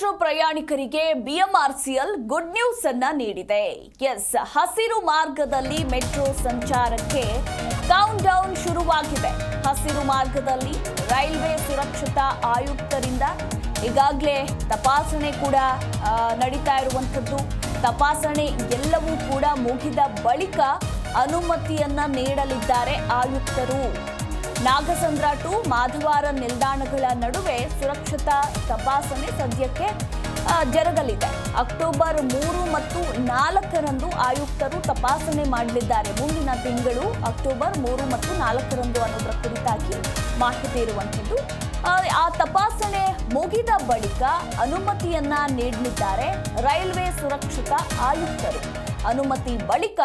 Metro ಪ್ರಯಾಣಿಕರಿಗೆ BMRCL good news ಅನ್ನ ನೀಡಿದೆ. ಎಸ್, ಹಸಿರು ಮಾರ್ಗದಲ್ಲಿ ಮೆಟ್ರೋ ಸಂಚಾರಕ್ಕೆ ಕೌಂಟ್ ಡೌನ್ ಶುರುವಾಗಿದೆ. ಹಸಿರು ಮಾರ್ಗದಲ್ಲಿ ರೈಲ್ವೆ ಸುರಕ್ಷತಾ ಆಯುಕ್ತರಿಂದ ಈಗಾಗಲೇ ತಪಾಸಣೆ ಕೂಡ ನಡೀತಾ ಇರುವಂಥದ್ದು. ತಪಾಸಣೆ ಎಲ್ಲವೂ ಕೂಡ ಮುಗಿದ ಬಳಿಕ ಅನುಮತಿಯನ್ನ ನೀಡಲಿದ್ದಾರೆ ಆಯುಕ್ತರು. ನಾಗಸಂದ್ರ ಟು ಮಾಧವಾರ ನಿಲ್ದಾಣಗಳ ನಡುವೆ ಸುರಕ್ಷತಾ ತಪಾಸಣೆ ಸದ್ಯಕ್ಕೆ ಜರಗಲಿದೆ. ಅಕ್ಟೋಬರ್ ಮೂರು ಮತ್ತು ನಾಲ್ಕರಂದು ಆಯುಕ್ತರು ತಪಾಸಣೆ ಮಾಡಲಿದ್ದಾರೆ. ಮುಂದಿನ ತಿಂಗಳು ಅಕ್ಟೋಬರ್ ಮೂರು ಮತ್ತು ನಾಲ್ಕರಂದು ಅನ್ನೋದರ ಕುರಿತಾಗಿ ಮಾಹಿತಿ ಇರುವಂಥದ್ದು. ಆ ತಪಾಸಣೆ ಮುಗಿದ ಬಳಿಕ ಅನುಮತಿಯನ್ನ ನೀಡಲಿದ್ದಾರೆ ರೈಲ್ವೆ ಸುರಕ್ಷತಾ ಆಯುಕ್ತರು. ಅನುಮತಿ ಬಳಿಕ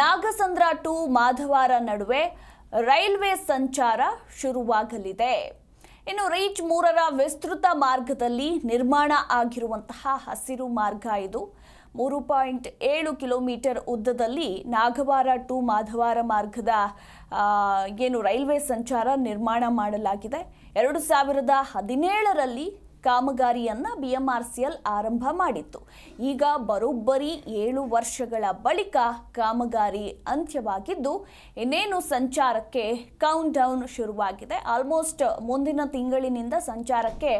ನಾಗಸಂದ್ರ ಟು ಮಾಧವಾರ ನಡುವೆ ರೈಲ್ವೆ ಸಂಚಾರ ಶುರುವಾಗಲಿದೆ. ಇನ್ನು ರೀಚ್ ಮೂರರ ವಿಸ್ತೃತ ಮಾರ್ಗದಲ್ಲಿ ನಿರ್ಮಾಣ ಆಗಿರುವಂತಹ ಹಸಿರು ಮಾರ್ಗ ಇದು. ಮೂರು ಪಾಯಿಂಟ್ ಏಳು ಕಿಲೋಮೀಟರ್ ಉದ್ದದಲ್ಲಿ ನಾಗವಾರ ಟು ಮಾಧವಾರ ಮಾರ್ಗದ ಏನು ರೈಲ್ವೆ ಸಂಚಾರ ನಿರ್ಮಾಣ ಮಾಡಲಾಗಿದೆ. ಎರಡು ಸಾವಿರದ ಹದಿನೇಳರಲ್ಲಿ ಕಾಮಗಾರಿಯನ್ನ ಬಿಎಂಆರ್ಸಿಎಲ್ ಆರಂಭ ಮಾಡಿತ್ತು. ಈಗ ಬರೋಬ್ಬರಿ ಏಳು ವರ್ಷಗಳ ಬಳಿಕ ಕಾಮಗಾರಿ ಅಂತ್ಯವಾಗಿದ್ದು, ಇನ್ನೇನು ಸಂಚಾರಕ್ಕೆ ಕೌಂಟ್ ಡೌನ್ ಶುರುವಾಗಿದೆ. ಆಲ್ಮೋಸ್ಟ್ ಮುಂದಿನ ತಿಂಗಳಿನಿಂದ ಸಂಚಾರಕ್ಕೆ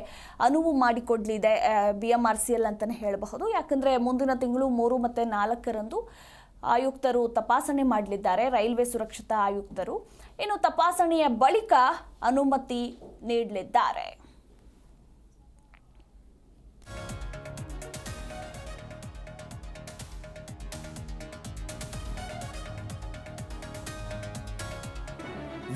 ಅನುವು ಮಾಡಿಕೊಡ್ಲಿದೆ ಬಿಎಂಆರ್ಸಿಎಲ್ ಅಂತಲೇ ಹೇಳಬಹುದು. ಯಾಕಂದರೆ ಮುಂದಿನ ತಿಂಗಳು ಮೂರು ಮತ್ತು ನಾಲ್ಕರಂದು ಆಯುಕ್ತರು ತಪಾಸಣೆ ಮಾಡಲಿದ್ದಾರೆ, ರೈಲ್ವೆ ಸುರಕ್ಷತಾ ಆಯುಕ್ತರು. ಇನ್ನು ತಪಾಸಣೆಯ ಬಳಿಕ ಅನುಮತಿ ನೀಡಲಿದ್ದಾರೆ.